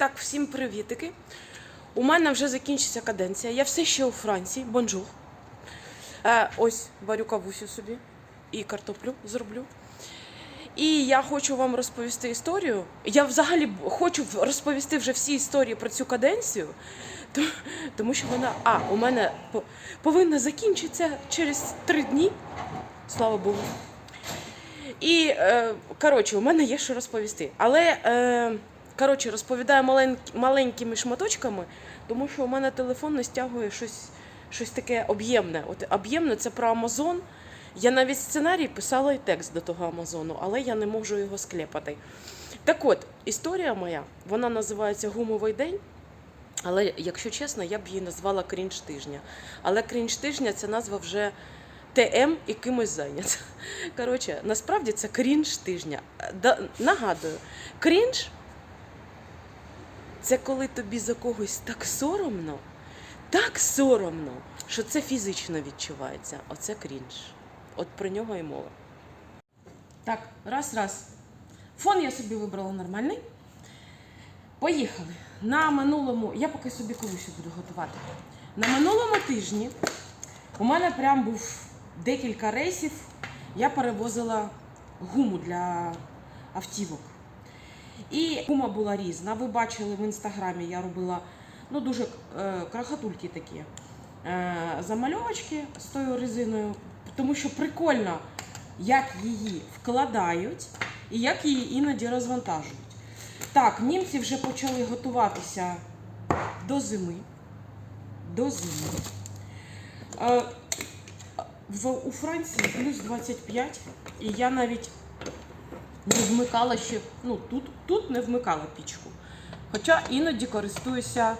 Так, всім привітики. У мене вже закінчиться каденція. Я все ще у Франції. Бонжур. Е, ось варю кавусю собі і картоплю зроблю. І я хочу вам розповісти історію. Я взагалі хочу розповісти вже всі історії про цю каденцію, тому що вона а, у мене повинна закінчитися через три дні. Слава Богу. І е, коротше, у мене є що розповісти. Але е, коротше, розповідаю малень, маленькими шматочками, тому що у мене телефон не стягує щось, щось таке об'ємне. От об'ємне це про Амазон. Я навіть сценарій писала і текст до того Амазону, але я не можу його склепати. Так от, історія моя, вона називається Гумовий день. Але, якщо чесно, я б її назвала крінж тижня. Але крінж тижня це назва вже ТМ і кимось зайнят. Коротше, насправді це крінж тижня. Нагадую, крінж це коли тобі за когось так соромно, так соромно, що це фізично відчувається. Оце крінж. От про нього і мова. Так, раз, раз. Фон я собі вибрала нормальний. Поїхали. На минулому, я поки собі колись буду готувати. На минулому тижні у мене прям був декілька рейсів. Я перевозила гуму для автівок. І гума була різна. Ви бачили в інстаграмі, я робила ну, дуже е, крахотульки такі е, замальовочки з тою резиною, тому що прикольно, як її вкладають і як її іноді розвантажують. Так, німці вже почали готуватися до зими. До зими. Е, в, у Франції плюс 25, і я навіть не вмикала ще, ну тут, тут не вмикала пічку. Хоча іноді користуюся.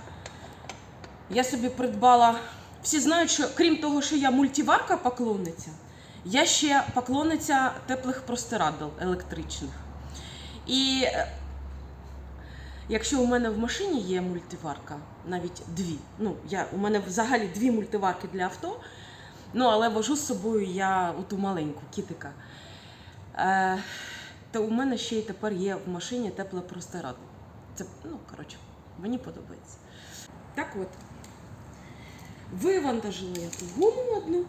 Я собі придбала. Всі знають, що крім того, що я мультиварка поклонниця, я ще поклонниця теплих простирадл електричних. І е, якщо у мене в машині є мультиварка, навіть дві. Ну, я, у мене взагалі дві мультиварки для авто, ну але вожу з собою я ту маленьку кітика. Е, то у мене ще й тепер є в машині тепле простирадlo. Це, ну, коротше, мені подобається. Так от, вивантажила я ту гуму одну,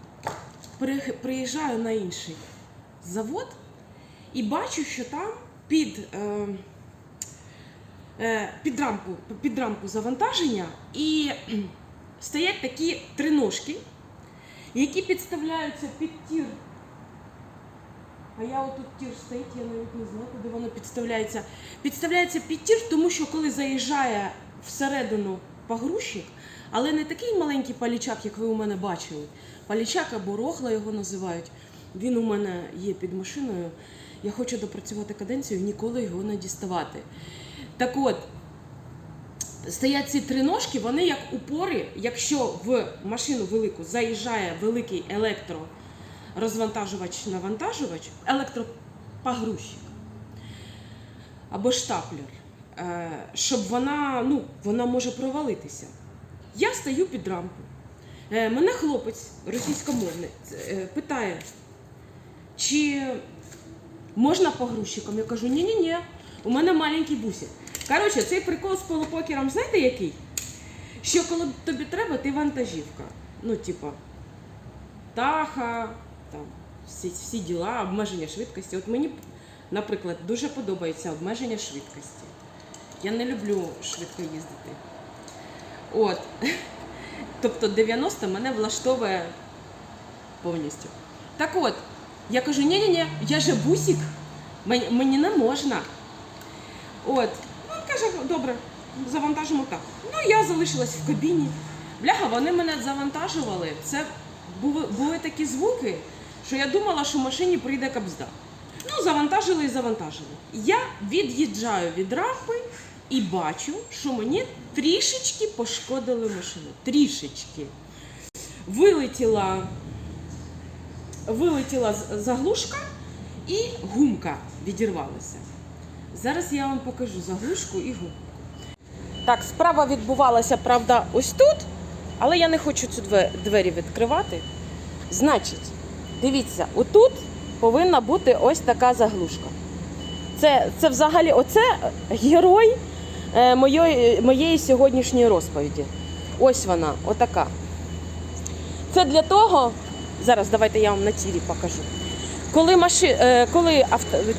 приїжджаю на інший завод і бачу, що там під, е, е, під, рамку, під рамку завантаження і стоять такі три ножки, які підставляються під тір а я отут тір стоїть, я навіть не знаю, куди воно підставляється. Підставляється під тір, тому що коли заїжджає всередину погрузчик, але не такий маленький палічак, як ви у мене бачили. Палічак або рохла його називають. Він у мене є під машиною. Я хочу допрацювати каденцію, ніколи його не діставати. Так от, стоять ці три ножки, вони як упори, якщо в машину велику заїжджає великий електро розвантажувач-навантажувач, електропогрузчик або штаплер, е, щоб вона, ну, вона може провалитися. Я стою під рамку. Е, Мене хлопець російськомовний е, питає, чи можна погрузчиком? Я кажу, ні-ні-ні, у мене маленький бусик. Коротше, цей прикол з полупокером, знаєте який? Що коли тобі треба, ти вантажівка. Ну, типа, таха, там, всі, всі діла, обмеження швидкості. От мені, наприклад, дуже подобається обмеження швидкості. Я не люблю швидко їздити. От. Тобто 90 мене влаштовує повністю. Так от, я кажу, ні-ні-ні, я же мені, мені не можна. От. Ну, він каже, добре, завантажимо так. Ну, я залишилась в кабіні. Бляха, вони мене завантажували. Це були, були такі звуки, що я думала, що в машині прийде кабзда. Ну, завантажили і завантажили. Я від'їжджаю від рампи і бачу, що мені трішечки пошкодили машину. Трішечки. Вилетіла, вилетіла заглушка і гумка відірвалася. Зараз я вам покажу заглушку і гумку. Так, справа відбувалася, правда, ось тут, але я не хочу цю двері відкривати. Значить, дивіться, отут повинна бути ось така заглушка. Це, це взагалі оце герой е, моєї, моєї сьогоднішньої розповіді. Ось вона, отака. Це для того, зараз давайте я вам на тірі покажу. Коли, маши, е, коли авто, е,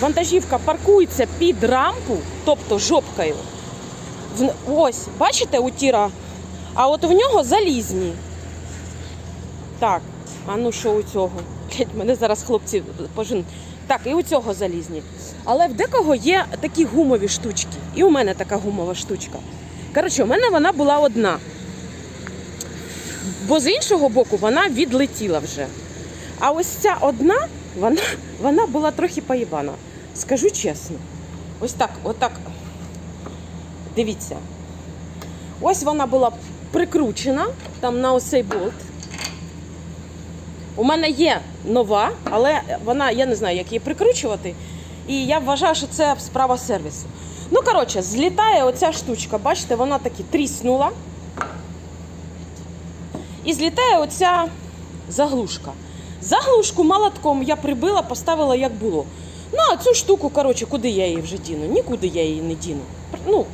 вантажівка паркується під рампу, тобто жопкою, ось, бачите, у тіра, а от в нього залізні. Так, а ну що у цього? Блядь, мене зараз хлопці поженуть. Так, і у цього залізні. Але в декого є такі гумові штучки. І у мене така гумова штучка. Коротше, у мене вона була одна. Бо з іншого боку вона відлетіла вже. А ось ця одна, вона, вона була трохи поїбана. Скажу чесно. Ось так, отак. Дивіться. Ось вона була прикручена там на ось цей болт. У мене є нова, але вона, я не знаю, як її прикручувати. І я вважаю, що це справа сервісу. Ну, коротше, злітає оця штучка, бачите, вона таки тріснула. І злітає оця заглушка. Заглушку молотком я прибила, поставила як було. Ну, а цю штуку, коротше, куди я її вже діну? Нікуди я її не діну. Ну,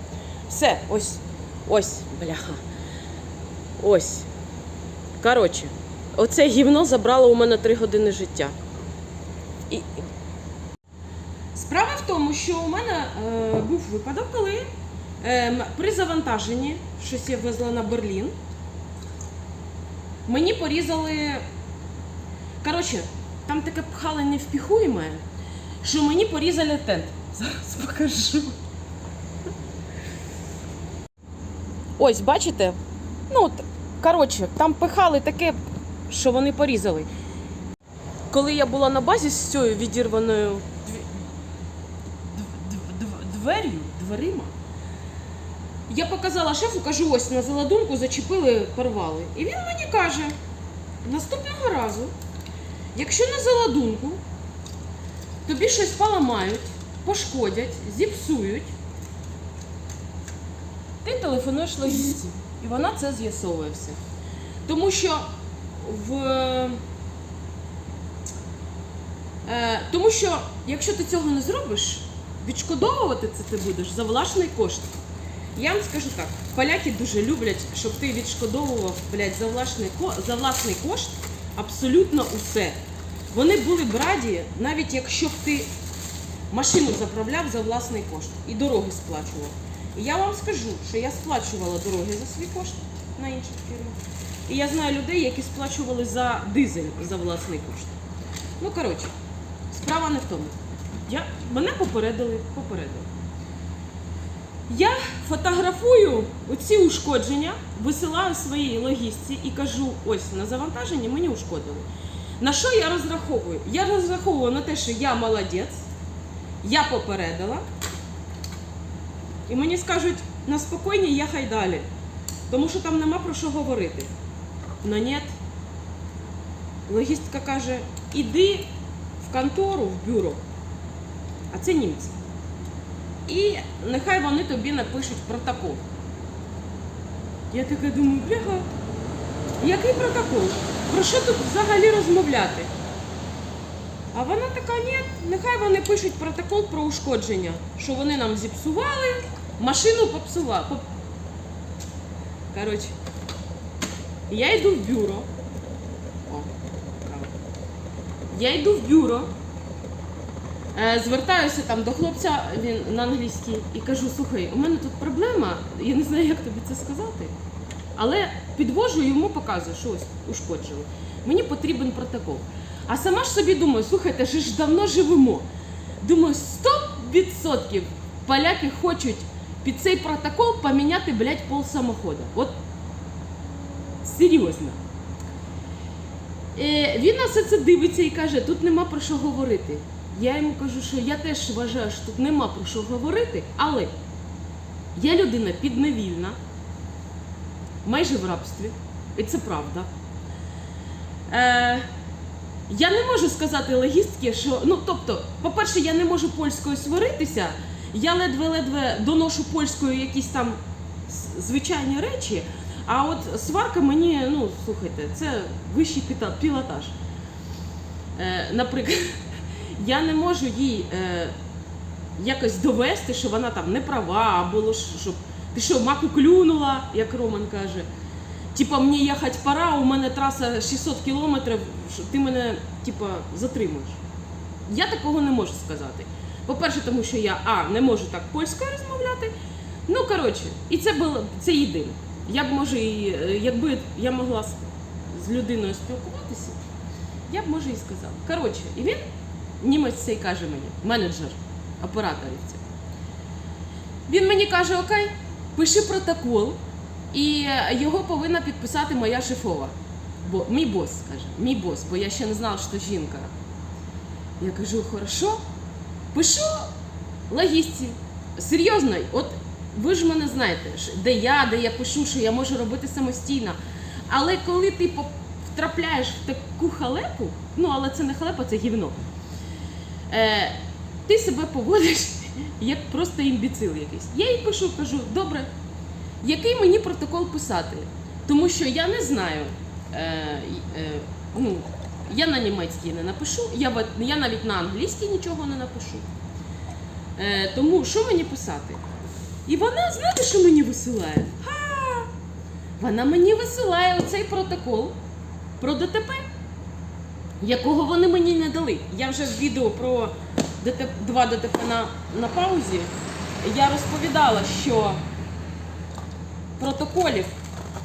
все, ось, ось, бляха. Ось. Коротше, оце гівно забрало у мене три години життя. І... Справа в тому, що у мене е, був випадок, коли е, при завантаженні, щось я везла на Берлін, мені порізали. Коротше, там таке пхали невпіхуєме, що мені порізали тент. Зараз покажу. Ось, бачите? Ну, от, коротше, там пихали таке, що вони порізали. Коли я була на базі з цією відірваною дверю, дверима, я показала шефу, кажу, ось на заладунку зачепили, порвали. І він мені каже: наступного разу, якщо на заладунку тобі щось поламають, пошкодять, зіпсують, ти телефонуєш логістці. І вона це з'ясовує все. Тому що в. Е, тому що якщо ти цього не зробиш, відшкодовувати це ти будеш за власний кошт. Я вам скажу так: поляки дуже люблять, щоб ти відшкодовував блядь, за, власний, за власний кошт абсолютно усе. Вони були б раді, навіть якщо б ти машину заправляв за власний кошт і дороги сплачував. І я вам скажу, що я сплачувала дороги за свій кошт на інших фірмах. І я знаю людей, які сплачували за дизель за власний кошт. Ну, коротше, справа не в тому. Я, мене попередили, попередили. Я фотографую оці ушкодження, висилаю своїй логістці і кажу: ось на завантаженні мені ушкодили. На що я розраховую? Я розраховую на те, що я молодець, я попередила. І мені скажуть, на спокійні я хай далі. Тому що там нема про що говорити. Но ні. Логістка каже, іди в контору, в бюро. А це німці. І нехай вони тобі напишуть протокол. Я така думаю, бляха, який протокол? Про що тут взагалі розмовляти? А вона така, ні, нехай вони пишуть протокол про ушкодження, що вони нам зіпсували, машину попсували. Поп... Я йду в бюро. О. Я йду в бюро. Е, Звертаюся там до хлопця, він на англійській, і кажу: слухай, у мене тут проблема, я не знаю, як тобі це сказати. Але підвожу йому, показую, що ось ушкоджили. Мені потрібен протокол. А сама ж собі думаю, слухайте, ж ж давно живемо. Думаю, 100% поляки хочуть під цей протокол поміняти, блядь, пол самохода. От серйозно. Е, він на все це дивиться і каже, тут нема про що говорити. Я йому кажу, що я теж вважаю, що тут нема про що говорити, але я людина підневільна, майже в рабстві, і це правда. Е, я не можу сказати логістки, що. Ну, тобто, по-перше, я не можу польською сваритися, я ледве-ледве доношу польською якісь там звичайні речі, а от сварка мені, ну, слухайте, це вищий пілотаж. Е, наприклад, я не можу їй. Е, якось довести, що вона там не права, або щоб ти що, маку клюнула, як Роман каже. Типа, мені їхати пора, у мене траса 600 кілометрів, ти мене типа, затримуєш. Я такого не можу сказати. По-перше, тому що я А, не можу так польською розмовляти. Ну, коротше, і це було це єдине. Я б може і е, якби я могла з, людиною спілкуватися, я б може і сказала. Коротше, і він, німець цей каже мені, менеджер операторів. Він мені каже: Окей, пиши протокол, і е, його повинна підписати моя шефова. Бо мій бос каже, мій бос, бо я ще не знала, що жінка. Я кажу, хорошо, пишу логістці. Серйозно, от ви ж мене знаєте, де я, де я пишу, що я можу робити самостійно. Але коли ти втрапляєш в таку халепу, ну але це не халепа, це гівно. Е, ти себе поводиш як просто імбіцил якийсь. Я їй пишу, кажу, добре, який мені протокол писати? Тому що я не знаю. Е, е, ну, я на німецькій не напишу, я, я навіть на англійській нічого не напишу. Е, тому що мені писати? І вона, знаєте, що мені висилає? Ха! Вона мені висилає оцей протокол про ДТП, якого вони мені не дали. Я вже в відео про ДТП, два ДТП на, на паузі. Я розповідала, що протоколів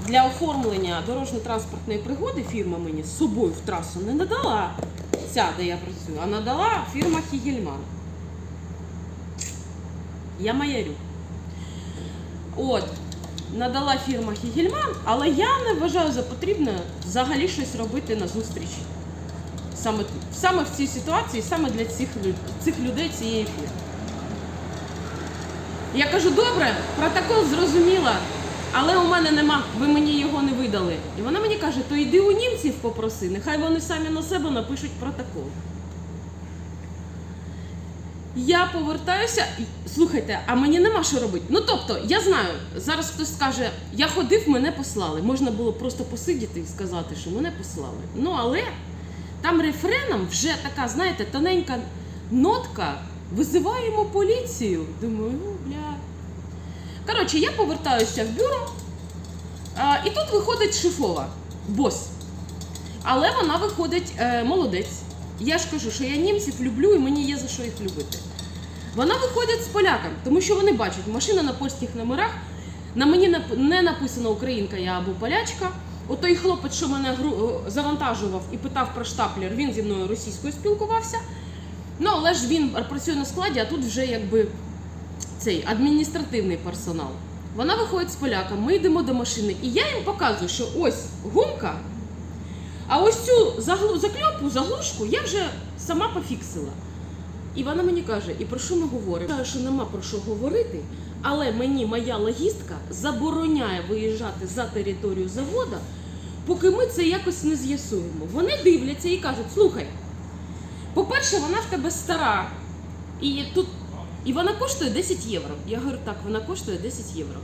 для оформлення дорожньо-транспортної пригоди фірма мені з собою в трасу не надала. Ця, де я працюю, а надала фірма Хігельман. Я маярю. От, надала фірма Хігельман, але я не вважаю за потрібне взагалі щось робити на зустріч. Саме, саме в цій ситуації, саме для цих, цих людей цієї фірми. Я кажу, добре, протокол зрозуміла, але у мене нема, ви мені його не видали. І вона мені каже, то йди у німців попроси, нехай вони самі на себе напишуть протокол. Я повертаюся, слухайте, а мені нема що робити. Ну тобто, я знаю, зараз хтось скаже, я ходив, мене послали. Можна було просто посидіти і сказати, що мене послали. Ну але там рефреном вже така, знаєте, тоненька нотка. Визиваємо поліцію. Думаю, ну бля. Коротше, я повертаюся в бюро, а, і тут виходить шефова, бос. Але вона виходить е, молодець. Я ж кажу, що я німців люблю і мені є за що їх любити. Вона виходить з поляком, тому що вони бачать, машина на польських номерах. На мені не написано українка я або полячка. Отой хлопець, що мене е, завантажував і питав про штаплер, він зі мною російською спілкувався. Ну, але ж він працює на складі, а тут вже якби цей адміністративний персонал. Вона виходить з поляком, ми йдемо до машини, і я їм показую, що ось гумка, а ось цю заглу, закльопу, заглушку я вже сама пофіксила. І вона мені каже, і про що ми говоримо? Я кажу, що нема про що говорити, але мені моя логістка забороняє виїжджати за територію завода, поки ми це якось не з'ясуємо. Вони дивляться і кажуть: слухай, по-перше, вона в тебе стара, і тут і вона коштує 10 євро. Я говорю, так, вона коштує 10 євро.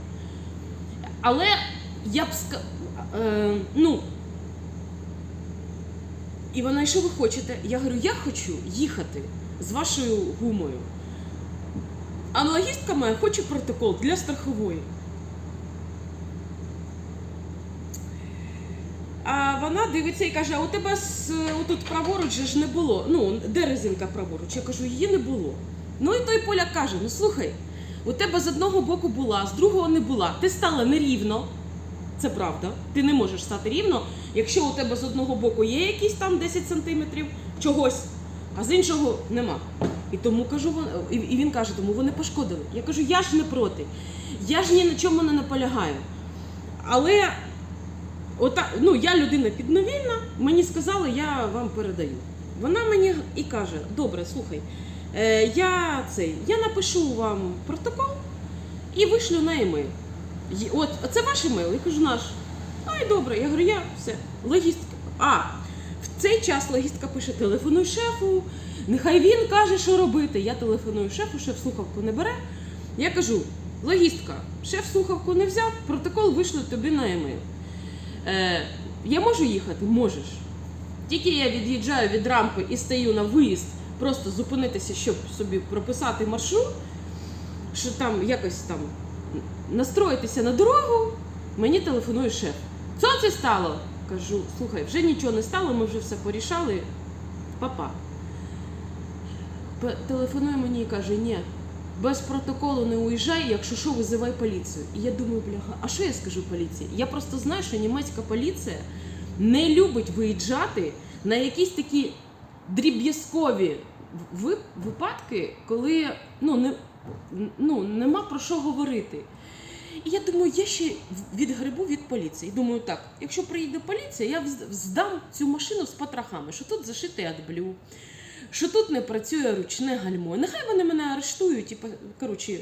Але я б е, ну. І вона, і що ви хочете? Я говорю, я хочу їхати з вашою гумою. А логістка моя хоче протокол для страхової. А вона дивиться і каже: а у тебе з, отут праворуч ж не було. Ну, де резинка праворуч? Я кажу, її не було. Ну і той поляк каже: ну слухай, у тебе з одного боку була, з другого не була. Ти стала нерівно. Це правда. Ти не можеш стати рівно, якщо у тебе з одного боку є якісь там 10 сантиметрів чогось, а з іншого нема. І тому кажу, і він каже, тому вони пошкодили. Я кажу, я ж не проти. Я ж ні на чому не наполягаю. Але ота, ну, я людина підновільна, мені сказали, я вам передаю. Вона мені і каже: добре, слухай, е, я цей, я напишу вам протокол і вишлю на емейл. От, це ваш емейл? Я кажу, наш. Ай, добре, я говорю, я все. Логістка. А, в цей час логістка пише: телефонуй шефу, нехай він каже, що робити. Я телефоную шефу, шеф слухавку не бере. Я кажу, логістка, шеф слухавку не взяв, протокол вишлю тобі на емейл. Е, я можу їхати? Можеш. Тільки я від'їжджаю від рампи і стаю на виїзд просто зупинитися, щоб собі прописати маршрут, що там якось там настроїтися на дорогу, мені телефонує шеф. Що це стало? Кажу, слухай, вже нічого не стало, ми вже все порішали. Папа. Телефонує мені і каже, ні, без протоколу не уїжджай, якщо що, визивай поліцію. І я думаю, бляха, а що я скажу поліції? Я просто знаю, що німецька поліція не любить виїжджати на якісь такі дріб'язкові випадки, коли ну, не, ну, нема про що говорити. І я думаю, я ще відгребу від поліції. Думаю, так, якщо приїде поліція, я здам цю машину з потрохами, що тут зашитий адблю, що тут не працює ручне гальмо. Нехай вони мене арештують і коротше,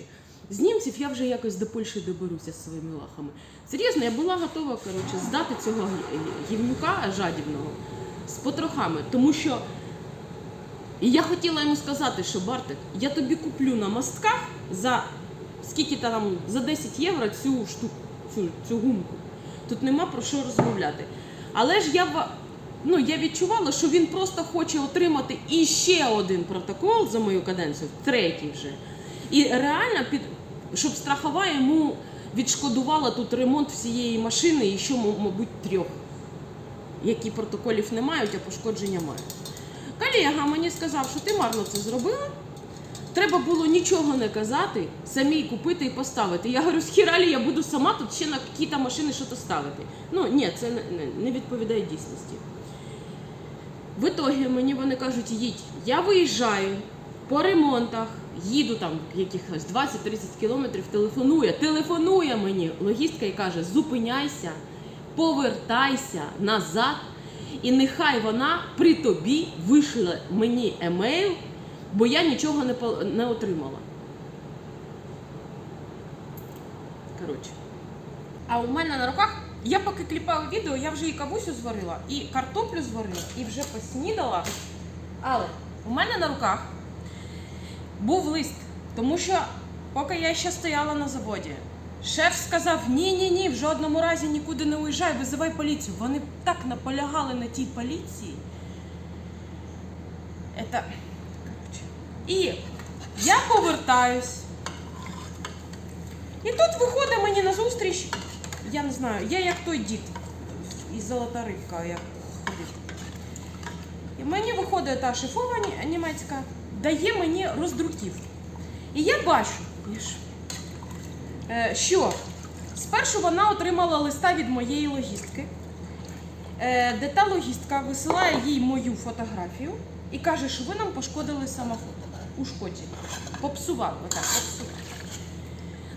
з німців я вже якось до Польщі доберуся зі своїми лахами. Серйозно, я була готова коротше, здати цього гівнюка жадібного з потрохами, тому що і я хотіла йому сказати, що Бартик, я тобі куплю на мостках за скільки там за 10 євро цю штуку, цю, цю гумку. Тут нема про що розмовляти. Але ж я ну, я відчувала, що він просто хоче отримати іще один протокол за мою каденцію, третій вже. І реально, під, щоб страхова йому відшкодувала тут ремонт всієї машини і ще, мабуть, трьох, які протоколів не мають, а пошкодження мають. Колега мені сказав, що ти марно це зробила. Треба було нічого не казати, самій купити і поставити. Я говорю, схіралі я буду сама тут ще на якісь машини щось ставити. Ну ні, це не відповідає дійсності. В ітогі мені вони кажуть, їдь, я виїжджаю по ремонтах, їду там якихось 20-30 кілометрів, телефонує, телефонує мені логістка і каже, зупиняйся, повертайся назад, і нехай вона при тобі вийшла мені емейл, бо я нічого не, не отримала. Коротше. А у мене на руках, я поки кліпала відео, я вже і кавусю зварила, і картоплю зварила, і вже поснідала. Але у мене на руках був лист, тому що поки я ще стояла на заводі, шеф сказав: ні, ні, ні, в жодному разі нікуди не уїжджай, визивай поліцію. Вони так наполягали на тій поліції. Это... І я повертаюсь. І тут виходить мені на зустріч, я не знаю, я як той дід із золота рибка, як ходив. І мені виходить та шефова німецька, дає мені роздруків. І я бачу, е, що спершу вона отримала листа від моєї логістки, е, де та логістка висилає їй мою фотографію і каже, що ви нам пошкодили самоход. Ушкоджені. Попсували, отак, попсували.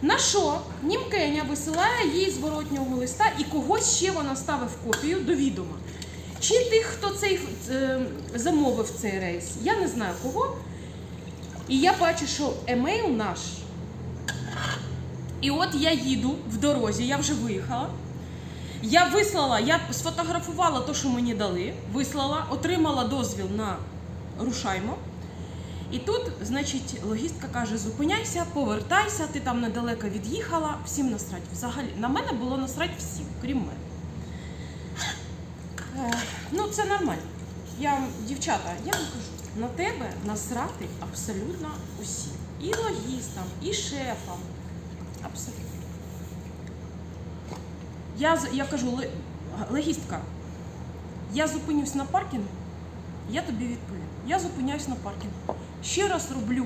На що Німкеня висилає їй зворотнього листа і когось ще вона ставив копію до відома. Чи тих, хто цей е, замовив цей рейс, я не знаю кого. І я бачу, що емейл наш. І от я їду в дорозі, я вже виїхала. Я вислала, я сфотографувала те, що мені дали, вислала, отримала дозвіл на рушаймо. І тут, значить, логістка каже: зупиняйся, повертайся, ти там недалеко від'їхала, всім насрать. Взагалі, на мене було насрать всім, крім мене. Е, ну, це нормально. Я дівчата, я вам кажу, на тебе насрати абсолютно усі. І логістам, і шефам. Абсолютно. Я, я кажу, логістка, я зупинюсь на паркінгу, я тобі відповім. Я зупиняюсь на паркінгу. Ще раз роблю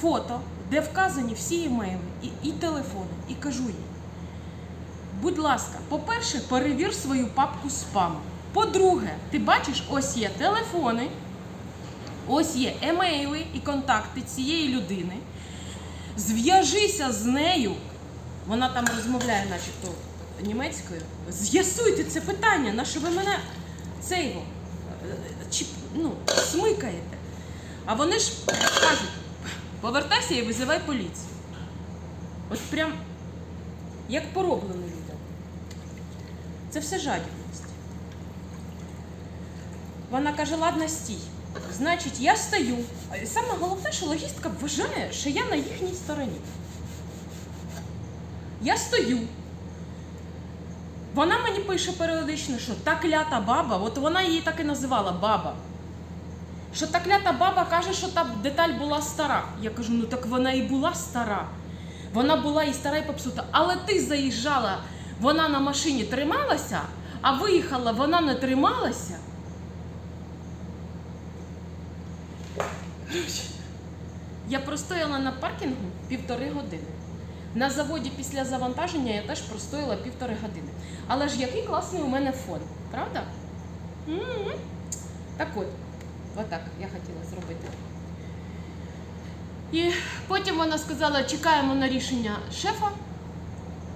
фото, де вказані всі емейли і, і телефони, і кажу їй. Будь ласка, по-перше, перевір свою папку спам. По-друге, ти бачиш, ось є телефони, ось є емейли і контакти цієї людини. Зв'яжися з нею. Вона там розмовляє, начебто, німецькою. З'ясуйте це питання, на що ви мене цейво, е, ну, смикаєте. А вони ж кажуть, повертайся і визивай поліцію. От прям як пороблено людям. Це все жадібність. Вона каже, ладно, стій. Значить, я стою. Саме головне, що логістка вважає, що я на їхній стороні. Я стою. Вона мені пише періодично, що та клята баба, от вона її так і називала баба. Що та клята баба каже, що та деталь була стара. Я кажу, ну так вона і була стара. Вона була і стара, і попсута. Але ти заїжджала, вона на машині трималася, а виїхала, вона не трималася. Я простояла на паркінгу півтори години. На заводі після завантаження я теж простояла півтори години. Але ж який класний у мене фон, правда? М-м. Так от, отак я хотіла зробити. І потім вона сказала, чекаємо на рішення шефа,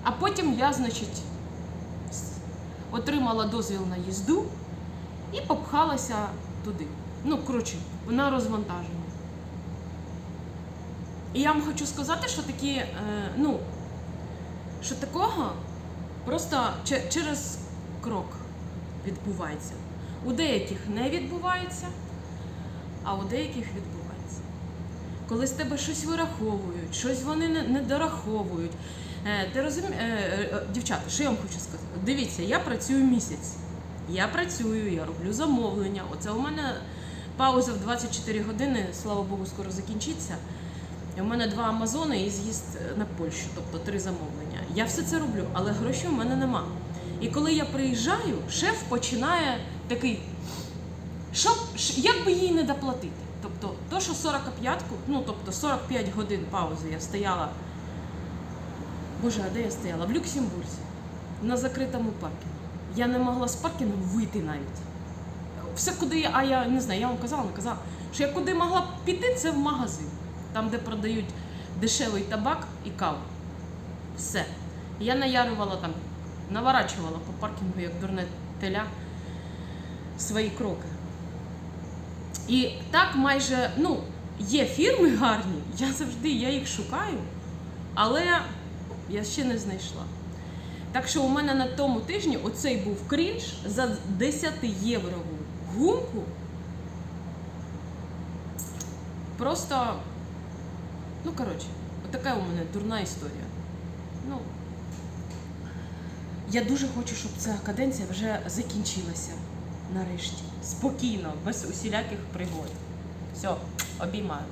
а потім я, значить, отримала дозвіл на їзду і попхалася туди. Ну, коротше, на розвантаження. І я вам хочу сказати, що такі, е, ну, що такого просто через крок відбувається. У деяких не відбувається, а у деяких відбувається. Коли з тебе щось вираховують, щось вони не, дораховують. Е, ти розумієш, е, е, дівчата, що я вам хочу сказати? Дивіться, я працюю місяць. Я працюю, я роблю замовлення. Оце у мене пауза в 24 години, слава Богу, скоро закінчиться. У мене два Амазони і з'їзд на Польщу, тобто три замовлення. Я все це роблю, але грошей у мене нема. І коли я приїжджаю, шеф починає такий, що, як би їй не доплатити. Тобто, то, що 45-ку, ну тобто 45 годин паузи я стояла. Боже, а де я стояла? В Люксембурзі, на закритому паркінгу. Я не могла з паркінгу вийти навіть. Все, куди я, а я не знаю, я вам казала, не казала, що я куди могла піти, це в магазин, там, де продають дешевий табак і каву. Все. Я наярювала там, наворачувала по паркінгу, як дурне теля, свої кроки. І так майже, ну, є фірми гарні, я завжди я їх шукаю, але я ще не знайшла. Так що у мене на тому тижні оцей був крінж за 10 єврову гумку. Просто, ну коротше, отака у мене дурна історія. Ну, я дуже хочу, щоб ця каденція вже закінчилася нарешті. Спокійно, без усіляких пригод. Все, обіймаю.